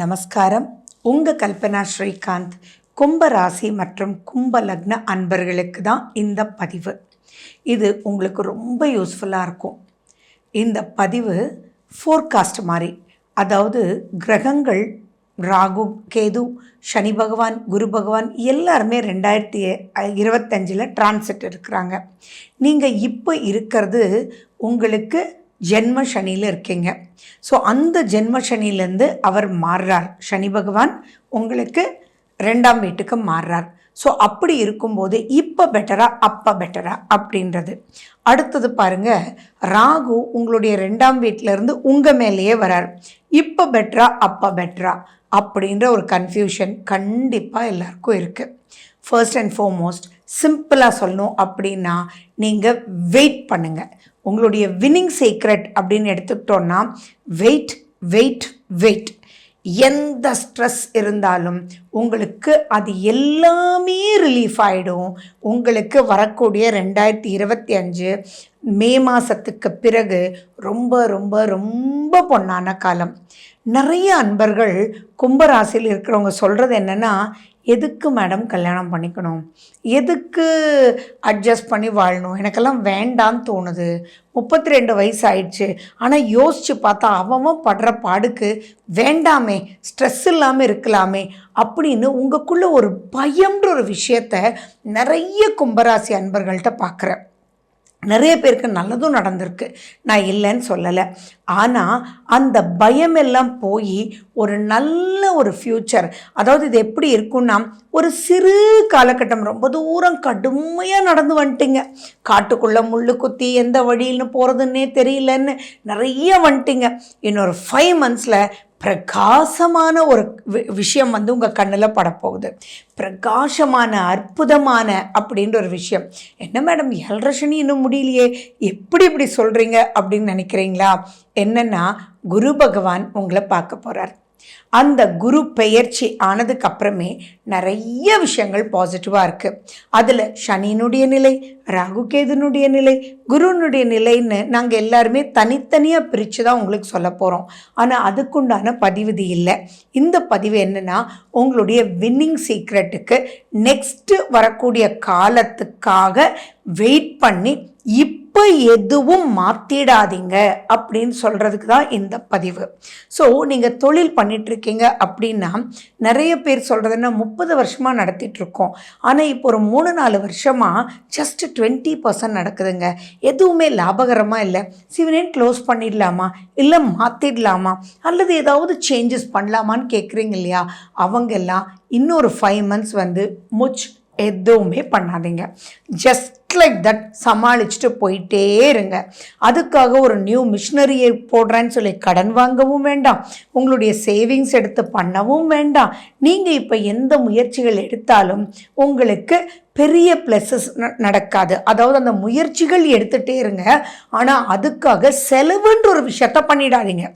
நமஸ்காரம். உங்கள் கல்பனா ஸ்ரீகாந்த் கும்ப ராசி மற்றும் கும்ப லக்ன அன்பர்களுக்கு தான் இந்த பதிவு. இது உங்களுக்கு ரொம்ப யூஸ்ஃபுல்லாக இருக்கும். இந்த பதிவு ஃபோர்காஸ்ட் மாதிரி அதாவது கிரகங்கள் ராகு கேது சனி பகவான் குரு பகவான் எல்லாருமே ரெண்டாயிரத்தி இருபத்தஞ்சில் டிரான்சிட் இருக்கிறாங்க நீங்கள் இப்போ இருக்கிறது உங்களுக்கு ஜென்ம சனியில் இருக்கீங்க. ஸோ அந்த ஜென்ம சனியிலேருந்து அவர் மாறுறார். சனி பகவான் உங்களுக்கு ரெண்டாம் வீட்டுக்கு மாறுறார். ஸோ அப்படி இருக்கும்போது இப்போ பெட்டரா அப்போ பெட்டரா அப்படின்றது. அடுத்தது பாருங்க ராகு உங்களுடைய ரெண்டாம் வீட்டிலேருந்து உங்கள் மேலேயே வரார். இப்போ பெட்டரா அப்போ பெட்டரா அப்படின்ற ஒரு கன்ஃபியூஷன் கண்டிப்பாக எல்லாருக்கும் இருக்குது ஃபர்ஸ்ட் அண்ட் ஃபார்மோஸ்ட் சிம்பிளாக சொல்லணும் அப்படின்னா நீங்கள் வெயிட் பண்ணுங்கள் உங்களுடைய வின்னிங் சீக்ரெட் அப்படின்னு எடுத்துக்கிட்டோன்னா வெயிட் வெயிட் வெயிட். எந்த ஸ்ட்ரெஸ் இருந்தாலும் உங்களுக்கு அது எல்லாமே ரிலீஃப் ஆகிடும் உங்களுக்கு வரக்கூடிய ரெண்டாயிரத்தி இருபத்தி அஞ்சு மே மாதத்துக்கு பிறகு ரொம்ப ரொம்ப ரொம்ப பொன்னான காலம். நிறைய அன்பர்கள் கும்பராசியில் இருக்கிறவங்க சொல்கிறது என்னென்னா எதுக்கு மேடம் கல்யாணம் பண்ணிக்கணும்? எதுக்கு அட்ஜஸ்ட் பண்ணி வாழணும்? எனக்கெல்லாம் வேண்டான்னு தோணுது. முப்பத்தி ரெண்டு வயசு ஆயிடுச்சு ஆனால் யோசித்து பார்த்தா அவன் படுற பாடுக்கு வேண்டாமே ஸ்ட்ரெஸ் இல்லாமல் இருக்கலாமே அப்படின்னு உங்களுக்குள்ளே ஒரு பயம்ன்ற ஒரு விஷயத்த நிறைய கும்பராசி அன்பர்கள்ட்ட பார்க்குறேன் நிறைய பேருக்கு நல்லதும் நடந்திருக்கு. நான் இல்லைன்னு சொல்லலை. ஆனால் அந்த பயம் எல்லாம் போய் ஒரு நல்ல ஒரு ஃப்யூச்சர் அதாவது இது எப்படி இருக்குன்னா ஒரு சிறு காலகட்டம் ரொம்ப தூரம் கடுமையாக நடந்து வந்துட்டீங்க. காட்டுக்குள்ளே முள் குத்தி எந்த வழியில்னு போகிறதுன்னே தெரியலன்னு நிறைய வந்துட்டீங்க. இன்னொரு ஃபைவ் மந்த்ஸில் பிரகாசமான ஒரு விஷயம் வந்து உங்கள் கண்ணில் படப்போகுது. பிரகாசமான அற்புதமான அப்படின்ற ஒரு விஷயம். என்ன மேடம் ஏழரை சனி இன்னும் முடியலையே எப்படி இப்படி சொல்கிறீங்க அப்படின்னு நினைக்கிறீங்களா? என்னன்னா குரு பகவான் உங்களை பார்க்க போகிறார் அந்த குரு பெயர்ச்சி ஆனதுக்கு அப்புறமே நிறைய விஷயங்கள் பாசிட்டிவாக இருக்குது அதில் சனியினுடைய நிலை ராகுகேதுனுடைய நிலை குருனுடைய நிலைன்னு நாங்கள் எல்லாருமே தனித்தனியாக பிரித்து தான் உங்களுக்கு சொல்ல போகிறோம் ஆனால் அதுக்குண்டான பதிவு இது இல்லை. இந்த பதிவு என்னென்னா உங்களுடைய வின்னிங் சீக்ரெட்டுக்கு நெக்ஸ்ட்டு வரக்கூடிய காலத்துக்காக வெயிட் பண்ணி இப் இப்போ எதுவும் மாற்றிடாதீங்க அப்படின்னு சொல்கிறதுக்கு தான் இந்த பதிவு. ஸோ நீங்கள் தொழில் பண்ணிகிட்ருக்கீங்க அப்படின்னா நிறைய பேர் சொல்கிறதுன்னா முப்பது வருஷமாக நடத்திட்டுருக்கோம். ஆனால் இப்போ ஒரு மூணு நாலு வருஷமாக ஜஸ்ட் டுவெண்ட்டி பர்சன்ட் நடக்குதுங்க. எதுவுமே லாபகரமாக இல்லை. சிவனேன் க்ளோஸ் பண்ணிடலாமா? இல்லை மாற்றிடலாமா அல்லது ஏதாவது சேஞ்சஸ் பண்ணலாமான்னு கேட்குறீங்க இல்லையா? அவங்கெல்லாம் இன்னொரு ஃபைவ் மந்த்ஸ் வந்து முச் எதுவுமே பண்ணாதீங்க. ஜஸ்ட் லைக் தட் சமாளிச்சுட்டு போயிட்டே இருங்க. அதுக்காக ஒரு நியூ மிஷினரியை போடுறேன்னு சொல்லி கடன் வாங்கவும் வேண்டாம். உங்களுடைய சேவிங்ஸ் எடுத்து பண்ணவும் வேண்டாம். நீங்கள் இப்போ எந்த முயற்சிகள் எடுத்தாலும் உங்களுக்கு பெரிய ப்ளஸஸ் நடக்காது. அதாவது அந்த முயற்சிகள் எடுத்துகிட்டே இருங்க. ஆனால் அதுக்காக செலவுன்ற ஒரு விஷயத்த பண்ணிடாதீங்க.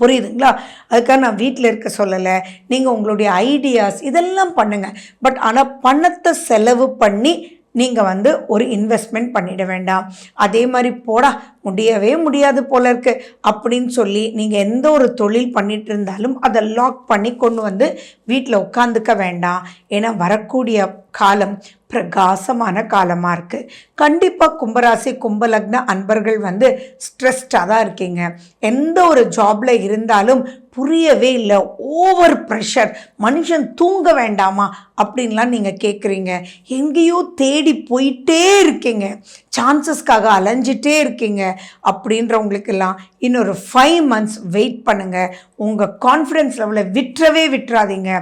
புரியுதுங்களா? அதுக்காக நான் வீட்டில் இருக்க சொல்லலை. நீங்கள் உங்களுடைய ஐடியாஸ் இதெல்லாம் பண்ணுங்கள் பட் ஆனால் பணத்தை செலவு பண்ணி நீங்கள் வந்து ஒரு இன்வெஸ்ட்மெண்ட் பண்ணிட வேண்டாம். அதே மாதிரி போடா முடியவே முடியாது போல இருக்கு. அப்படின்னு சொல்லி நீங்கள் எந்த ஒரு தொழில் பண்ணிட்டு இருந்தாலும் அதை லாக் பண்ணி கொண்டு வந்து வீட்டில் உட்காந்துக்க வேண்டாம். ஏன்னா வரக்கூடிய காலம் பிரகாசமான காலமாக இருக்குது கண்டிப்பாக கும்பராசி கும்பலக்ன அன்பர்கள் வந்து ஸ்ட்ரெஸ்டாக தான் இருக்கீங்க. எந்த ஒரு ஜாபில் இருந்தாலும் புரியவே இல்லை ஓவர் ப்ரெஷர் மனுஷன் தூங்க வேண்டாமா அப்படின்லாம் நீங்கள் கேட்குறீங்க எங்கேயோ தேடி போயிட்டே இருக்கீங்க. சான்சஸ்க்காக அலைஞ்சிட்டே இருக்கீங்க. அப்படின்றவங்களுக்கெல்லாம் இன்னொரு ஃபைவ் மந்த்ஸ் வெயிட் பண்ணுங்கள் உங்கள் கான்ஃபிடென்ஸ் லெவலை விட்டுறவே விட்டுறாதீங்க.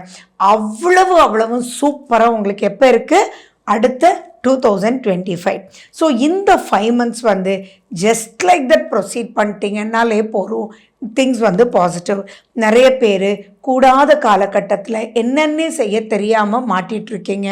அவ்வளவு அவ்வளவு சூப்பராக உங்களுக்கு எப்போ இருக்குது அடுத்த two thousand twenty five so இந்த ஃபைவ் மந்த்ஸ் வந்து ஜஸ்ட் லைக் தட் ப்ரொசீட் பண்ணிட்டீங்கன்னாலே போகிறோம் திங்ஸ் வந்து பாசிட்டிவ் நிறைய பேர் கூடாத காலகட்டத்தில் என்னென்ன செய்ய தெரியாமல் மாட்டிகிட்ருக்கீங்க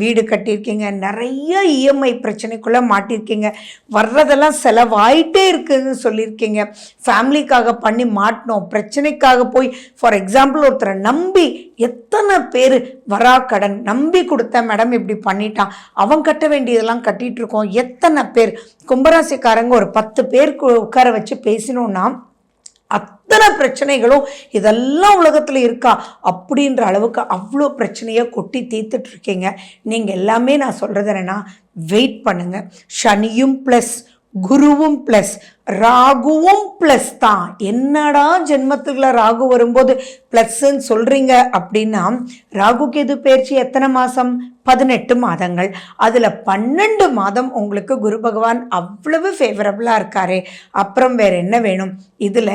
வீடு கட்டியிருக்கீங்க. நிறைய இஎம்ஐ பிரச்சனைக்குள்ளே மாட்டியிருக்கீங்க வர்றதெல்லாம் செலவாயிட்டே இருக்குதுன்னு சொல்லியிருக்கீங்க. ஃபேமிலிக்காக பண்ணி மாட்டினோம். பிரச்சனைக்காக போய் ஃபார் எக்ஸாம்பிள் ஒருத்தரை நம்பி எத்தனை பேர் வரா கடன் நம்பி கொடுத்த மேடம் இப்படி பண்ணிட்டான். அவன் கட்ட வேண்டியதெல்லாம் கட்டிகிட்ருக்கோம் எத்தனை பேர்? கும்பராசிக்காரங்க ஒரு பத்து பேர் உட்கார வச்சு பேசினோன்னா அத்தனை பிரச்சனைகளும் இதெல்லாம் உலகத்தில் இருக்கா அப்படின்ற அளவுக்கு அவ்வளோ பிரச்சனையை கொட்டி தீர்த்துட்ருக்கீங்க. நீங்கள் எல்லாமே நான் சொல்கிறது என்னென்னா வெயிட் பண்ணுங்கள் சனியும் ப்ளஸ் குருவும் ப்ளஸ் ராகுவும் ப்ளஸ் தான். என்னடா ஜென்மத்துக்குள்ள ராகு வரும்போது ப்ளஸ்ன்னு சொல்கிறீங்க அப்படின்னா ராகு கேது பயிற்சி? எத்தனை மாதம் பதினெட்டு மாதங்கள். அதில் பன்னெண்டு மாதம் உங்களுக்கு குரு பகவான் அவ்வளவு ஃபேவரபுளாக இருக்காரு. அப்புறம் வேறு என்ன வேணும்? இதில்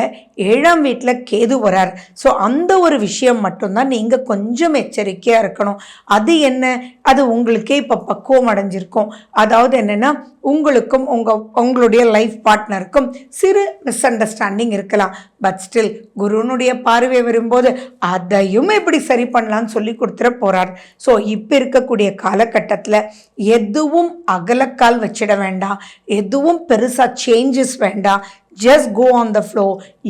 ஏழாம் வீட்டில் கேது வரார். ஸோ அந்த ஒரு விஷயம் மட்டும்தான் நீங்கள் கொஞ்சம் எச்சரிக்கையாக இருக்கணும். அது என்ன? அது உங்களுக்கே இப்போ பக்குவம் அடைஞ்சிருக்கும். அதாவது என்னென்னா உங்களுக்கும் உங்கள் உங்களுடைய லைஃப் பார்ட்னருக்கும் சிறு மிஸ் அண்டர்ஸ்டாண்டிங் இருக்கலாம். பட் ஸ்டில் குருனுடைய பார்வை வரும்போது அதையும் எப்படி சரி பண்ணலாம்னு சொல்லி கொடுத்துட போகிறார் ஸோ இப்போ இருக்கக்கூடிய காலகட்டத்தில் எதுவும் அகலக்கால் வச்சிட வேண்டாம். எதுவும் பெருசாக சேஞ்சஸ் வேண்டாம். Just go on the flow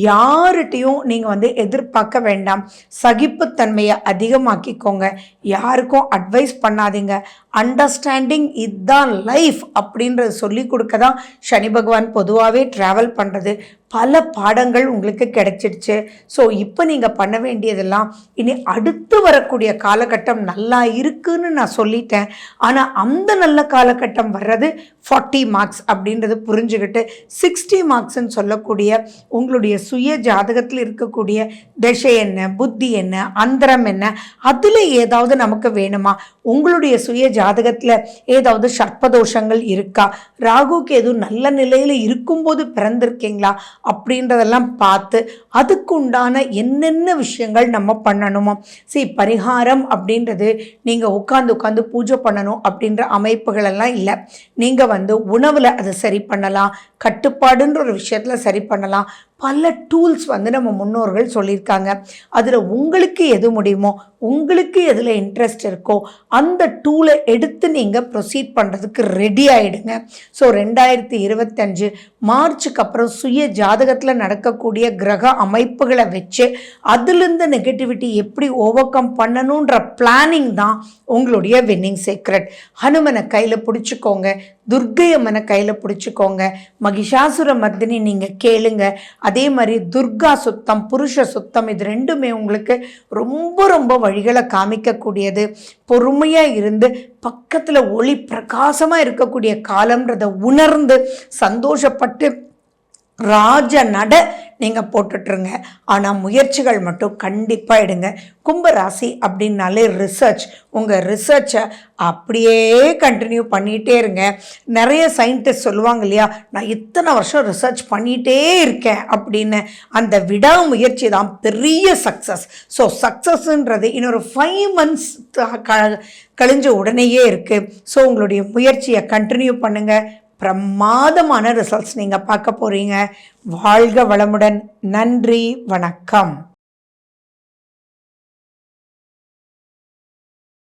யார்கிட்டையும் நீங்கள் வந்து எதிர்பார்க்க வேண்டாம். சகிப்புத்தன்மையை அதிகமாக்கிக்கோங்க. யாருக்கும் அட்வைஸ் பண்ணாதீங்க. அண்டர்ஸ்டாண்டிங் இதுதான் லைஃப் அப்படின்றத சொல்லி கொடுக்க தான் சனி பகவான் பொதுவாகவே ட்ராவல் பண்ணுறது பல பாடங்கள் உங்களுக்கு கிடைச்சிடுச்சு. ஸோ இப்போ நீங்கள் பண்ண வேண்டியதெல்லாம் இனி அடுத்து வரக்கூடிய காலகட்டம் நல்லா இருக்குன்னு நான் சொல்லிட்டேன். ஆனால் அந்த நல்ல காலகட்டம் வர்றது ஃபார்ட்டி மார்க்ஸ் அப்படின்றது புரிஞ்சுக்கிட்டு சிக்ஸ்டி மார்க்ஸ்ன்னு சொல்லக்கூடிய உங்களுடைய சுய ஜாதகத்தில் இருக்கக்கூடிய திசை என்ன புத்தி என்ன அந்தரம் என்ன அதில் ஏதாவது நமக்கு வேணுமா? உங்களுடைய சுய ஜாதகத்தில் ஏதாவது சர்ப்பதோஷங்கள் இருக்கா? ராகுக்கு எதுவும் நல்ல நிலையில் இருக்கும்போது பிறந்திருக்கீங்களா? அப்படின்றதெல்லாம் பார்த்து அதுக்கு உண்டான என்னென்ன விஷயங்கள் நம்ம பண்ணணுமோ? சரி பரிகாரம் அப்படின்றது நீங்கள் உட்காந்து உட்காந்து பூஜை பண்ணணும் அப்படின்ற அமைப்புகள் எல்லாம் இல்லை. நீங்கள் வந்து உணவில் அதை சரி பண்ணலாம். கட்டுப்பாடுன்ற ஒரு விஷயத்தில் சரி பண்ணலாம். பல டூல்ஸ் வந்து நம்ம முன்னோர்கள் சொல்லியிருக்காங்க. அதில் உங்களுக்கு எது முடியுமோ உங்களுக்கு எதில் இன்ட்ரெஸ்ட் இருக்கோ அந்த டூலை எடுத்து நீங்கள் ப்ரொசீட் பண்ணுறதுக்கு ரெடி ஆகிடுங்க ஸோ ரெண்டாயிரத்தி இருபத்தஞ்சு மார்ச்சுக்கு அப்புறம் சுய ஜாதகத்தில் நடக்கக்கூடிய கிரக அமைப்புகளை வச்சு அதுலேருந்து நெகட்டிவிட்டி எப்படி ஓவர் கம் பண்ணணுன்ற பிளானிங் தான் உங்களுடைய வின்னிங் சீக்ரெட் ஹனுமனை கையில் பிடிச்சிக்கோங்க துர்க்கையம்மனை கையில் பிடிச்சிக்கோங்க மகிஷாசுர மர்தினி நீங்கள் கேளுங்க. அதே மாதிரி துர்கா சுத்தம் புருஷ சுத்தம் இது ரெண்டுமே உங்களுக்கு ரொம்ப ரொம்ப வழிகளை காமிக்கக்கூடியது. பொறுமையாக இருந்து பக்கத்தில் ஒளி பிரகாசமாக இருக்கக்கூடிய காலம்ன்றதை உணர்ந்து சந்தோஷப்பட்டு ராஜ நட நீங்கள் போட்டுட்ருங்க. ஆனால் முயற்சிகள் மட்டும் கண்டிப்பாக எடுங்க. கும்பராசி அப்படின்னாலே ரிசர்ச் உங்கள் ரிசர்ச்சை அப்படியே கண்டினியூ பண்ணிகிட்டே இருங்க. நிறைய சயின்டிஸ்ட் சொல்லுவாங்க இல்லையா நான் இத்தனை வருஷம் ரிசர்ச் பண்ணிகிட்டே இருக்கேன் அப்படின்னு. அந்த விடாமுயற்சி தான் பெரிய சக்ஸஸ் ஸோ சக்ஸஸ்ன்றது இன்னொரு ஃபைவ் மந்த்ஸ் கழிஞ்ச உடனேயே இருக்குது ஸோ உங்களுடைய முயற்சியை கண்டினியூ பண்ணுங்கள் பிரமாதமான ரிசல்ட்ஸ் நீங்கள் பார்க்க போகிறீங்க வாழ்க வளமுடன். நன்றி. வணக்கம்.